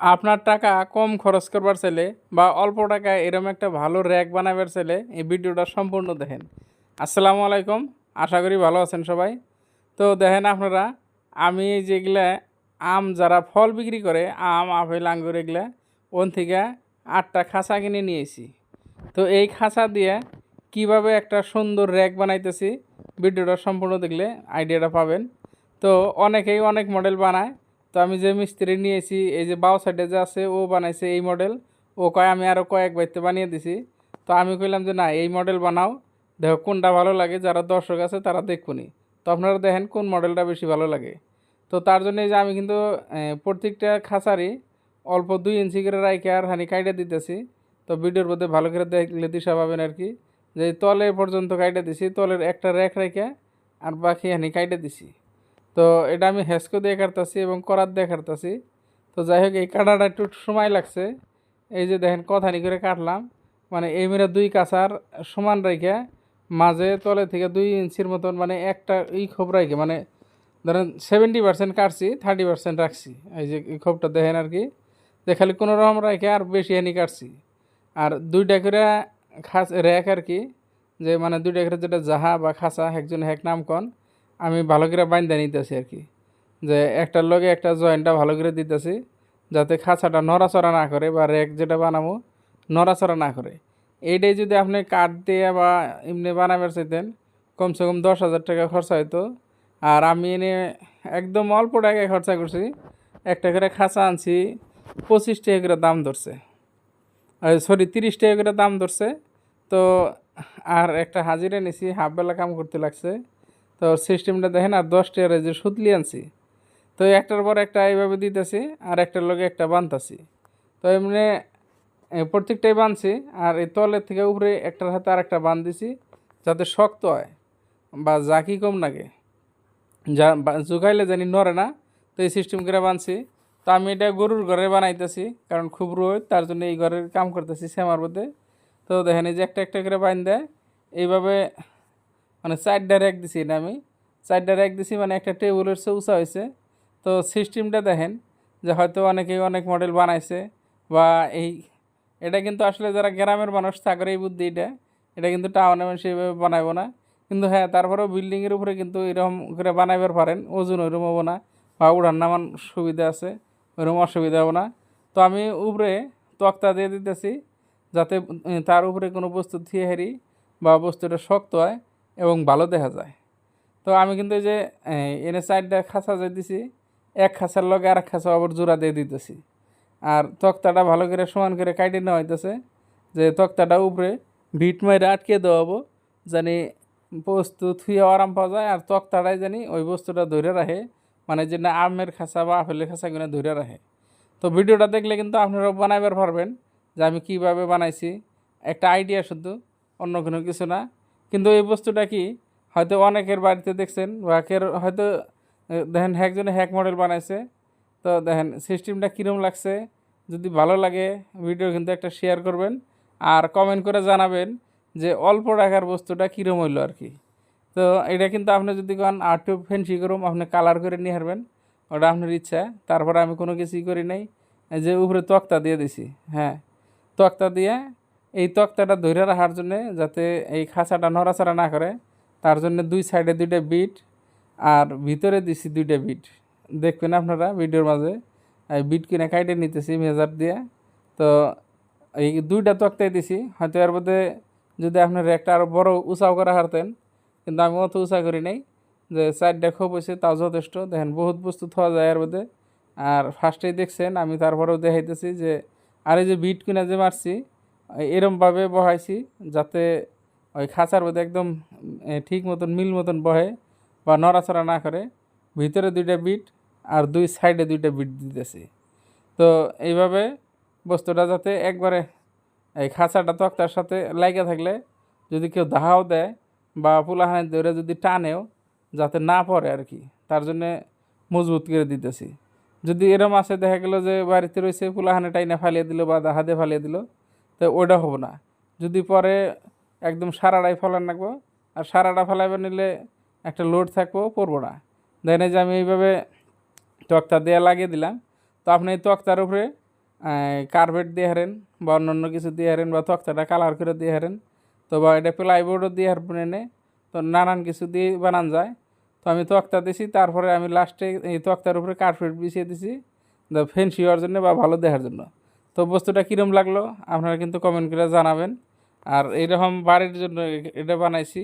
আপনার টাকা কম খরচ করবার চাইলে বা অল্প টাকায় এরকম একটা ভালো র্যাক বানাবার চাইলে এই ভিডিওটা সম্পূর্ণ দেখেন। আসসালামু আলাইকুম, আশা করি ভালো আছেন সবাই। তো দেখেন আপনারা, আমি যেগুলা আম যারা ফল বিক্রি করে, আম, আপেল, আঙ্গুর এগুলা ওন থেকে আটটা খাঁচা কিনে নিয়েছি। তো এই খাঁচা দিয়ে কীভাবে একটা সুন্দর র্যাক বানাইতেছি, ভিডিওটা সম্পূর্ণ দেখলে আইডিয়াটা পাবেন। তো অনেকেই অনেক মডেল বানায় তো আমি যে মিস্ত্রি নিয়েছি, এই যে বাও সাইডে যে আছে, ও বানাইছে এই মডেল ও কয়, আমি আরও কয়েক বাইতে বানিয়ে দিছি। তো আমি কইলাম যে, না, এই মডেল বানাও। দেখো কোনটা ভালো লাগে, যারা দর্শক আছে তারা দেখুনি। তো আপনারা দেখেন কোন মডেলটা বেশি ভালো লাগে। তো তার জন্য যে আমি কিন্তু প্রত্যেকটা খাঁচারই অল্প দুই ইঞ্চি করে রাইকে আর হানি কাইটে দিতেছি। তো ভিডিওর মধ্যে ভালো করে দেখলে দিশা পাবেন আর কি। যে তলে পর্যন্ত কাইটে দিছি, তলের একটা র্যাক রেখে আর বাকি হানি কাইটে দিছি। তো এটা আমি হেসকো দিয়ে কাটতেছি এবং করাত দিয়ে কাটতেছি। তো যাই হোক এই কাটাটা একটু সময় লাগছে। এই যে দেখেন, কথানি করে কাটলাম। মানে এই মেরে দুই কাঁচার সমান রেখে মাঝে তলে থেকে দুই ইঞ্চির মতন মানে একটা এই খোপ রাখে মানে ধরেন সেভেন্টি পার্সেন্ট কাটছি থার্টি পার্সেন্ট রাখছি। এই যে খোপটা দেখেন আর কি। যে খালি কোনো রকম রেখে আর বেশি হানি কাটছি। আর দুইটা করে খাস র্যাক আর কি, যে মানে দুইটা করে যেটা জাহা বা খাসা একজন এক নাম কন আমি ভালো করে বাইন্দা নিতেছি আর কি। যে একটার লগে একটা জয়েন্টটা ভালো করে দিতেছি, যাতে খাঁচাটা নড়াচড়া না করে বা র্যাক যেটা বানাবো নড়াচড়া না করে। এইটাই যদি আপনি কাঠ দিয়ে বা এমনি বানাবার চাইতেন, কমসে কম দশ হাজার টাকা খরচা হইতো। আর আমি এনে একদম অল্প টাকায় খরচা করছি, একটা করে খাঁচা আনছি, পঁচিশ টাকা করে দাম ধরছে। সরি, তিরিশ টাকা করে দাম ধরছে। তো আর একটা হাজিরা নিছি হাফ বেলা কাম করতে লাগছে। তো সিস্টেমটা দেখেন, আর দশ টাকার যে সুতলি আনছি। তো একটার পর একটা এইভাবে দিতেছি, আর একটার লগে একটা বানতাছি। তো এমনি প্রত্যেকটাই বানছি, আর এই তলের থেকে উপরে একটার হাতে আর একটা বান দিছি, যাতে শক্ত হয়, বা জাকি কম লাগে। যা জুগাইলে জানি নড়ে না, তো এই সিস্টেম করে বানছি। তো আমি এটা গরুর ঘরে বানাইতেছি, কারণ খুব রোদ, তার জন্য এই ঘরের কাম করতেছি শ্যামার মধ্যে। তো দেখেন, এই যে একটা একটা করে বাইন দেয়, এইভাবে মানে চারটা র্যাক দিছি এটা আমি। চারটা র্যাক দিছি মানে একটা টেবিলের চেয়ে উঁচা হয়েছে তো সিস্টেমটা দেখেন যে হয়তো অনেকেই অনেক মডেল বানাইছে বা এই এটা কিন্তু আসলে যারা গ্রামের মানুষ, তাদের এই বুদ্ধি এটা। এটা কিন্তু টাউনে মানুষ এইভাবে বানাইবো না। কিন্তু হ্যাঁ তারপরেও বিল্ডিংয়ের উপরে কিন্তু এরকম করে বানাইবার পারেন। ওজন ওইরকম হব না বা উড়ান নামান সুবিধা আছে, ওইরকম অসুবিধা হব না। তো আমি উপরে তক্তা দিয়ে দিতেছি যাতে তার উপরে কোনো বস্তু থিয়ে হারি বা বস্তুটা শক্ত হয়। এবং ভালো দেখা যায়। তো আমি কিন্তু এই যে এনে সাইডটা খাঁচা যে দিছি এক খাঁচার লগে আর এক খাঁচা আবার জোড়া দিয়ে দিতেছি। আর তক্তাটা ভালো করে সমান করে কাটে নেওয়া হইতেছে যে, তক্তাটা উপরে ভিট মাইরে আটকে দেওয়াবো জানি বস্তু থুয়ে আরাম পাওয়া যায় আর তক্তাটাই জানি ওই বস্তুটা ধরে রাখে মানে যে না আমের খাঁচা বা আপেলের খাঁচাগুলো ধরে রাখে। তো ভিডিওটা দেখলে কিন্তু আপনারাও বানাইবার পারবেন যে আমি কীভাবে বানাইছি, একটা আইডিয়া শুধু, অন্য কোনো কিছু না। কিন্তু এই বস্তুটা কি? হয়তো অনেকের বাড়িতে দেখছেন বা কের হয়তো দেখেন একজনে হ্যাক মডেল বানাইছে। তো দেখেন সিস্টেমটা কীরকম লাগছে? যদি ভালো লাগে ভিডিও কিন্তু একটা শেয়ার করবেন। আর কমেন্ট করে জানাবেন যে অল্প টাকার বস্তুটা কীরকম হইল আর কি। তো এটা কিন্তু আপনি যদি কোন আর্ট ফেন্সি করুম আপনি কালার করে নিয়ে হারবেন ওটা আপনার ইচ্ছা। তারপরে আমি কোনো কিছুই করি নাই। যে উপরে তক্তা দিয়ে দিছি হ্যাঁ। তক্তা দিয়ে এই তক্তাটা ধরে রাখার জন্যে যাতে এই খাঁচাটা নড়াচড়া না করে, তার জন্য দুই সাইডে দুইটা বিট আর ভিতরে দিছি দুইটা বিট। দেখবেন আপনারা ভিডিওর মাঝে বিট কিনে কাইটে নিতেছি মেজার দিয়ে। তো এই দুইটা তক্তাই দিছি, হয়তো এর মধ্যে যদি আপনার একটা আরও বড় উঁচাও করা হারতেন, কিন্তু আমি অত উঁচা করি নাই, যে চারটা খোপ হয়েছে তাও যথেষ্ট। দেখেন বহুত বস্তু থওয়া যায় এর মধ্যে। আর ফার্স্টেই দেখছেন, আমি তারপরেও দেখাইতেছি যে, আর এই যে বিট কিনে যে মারছি এরমভাবে বহাইছি যাতে ওই খাঁচার মধ্যে একদম ঠিক মতন, মিল মতন বহে বা নড়াচড়া না করে। ভিতরে দুইটা বিট আর দুই সাইডে দুইটা বিট দিতেছি। তো এইভাবে বস্তুটা যাতে একবারে এই খাঁচাটা তক্তার সাথে লাগে থাকলে যদি কেউ দাহাও দেয় বা পোলাহানি ধরে যদি টানেও যাতে না পড়ে আর কি, তার জন্যে মজবুত করে দিতেছি। যদি এরম আছে, দেখা গেলো যে বাড়িতে রয়েছে পোলাহানে টাইনে ফালিয়ে দিল বা দাহাদে ফালিয়ে দিল তো ওটা হবে না। যদি পরে একদম সারাটাই ফলান রাখব, আর সারাটা ফেলাইবে নিলে একটা লোড থাকব পড়ব না। দেখেন যে আমি এইভাবে তক্তা দেয়া লাগিয়ে দিলাম, তো আপনি এই তক্তার উপরে কার্পেট দিয়ে হারেন বা অন্য কিছু দিয়ে হারেন বা তক্তাটা কালার করে দিয়ে হারেন তো বা এটা প্লাইবোর্ডও দিয়ে হারবেন এনে, তো নানান কিছু দিয়ে বানান যায়। তো আমি তক্তা দিছি, তারপরে আমি লাস্টে এই তক্তার উপরে কার্পেট বিছিয়ে দিছি ফেন্সি হওয়ার জন্য বা ভালো দেখার জন্য। তো বস্তুটা কীরম লাগল? আপনারা কিন্তু কমেন্ট করে জানাবেন। আর এইরকম বাড়ির জন্য এটা বানাইছি।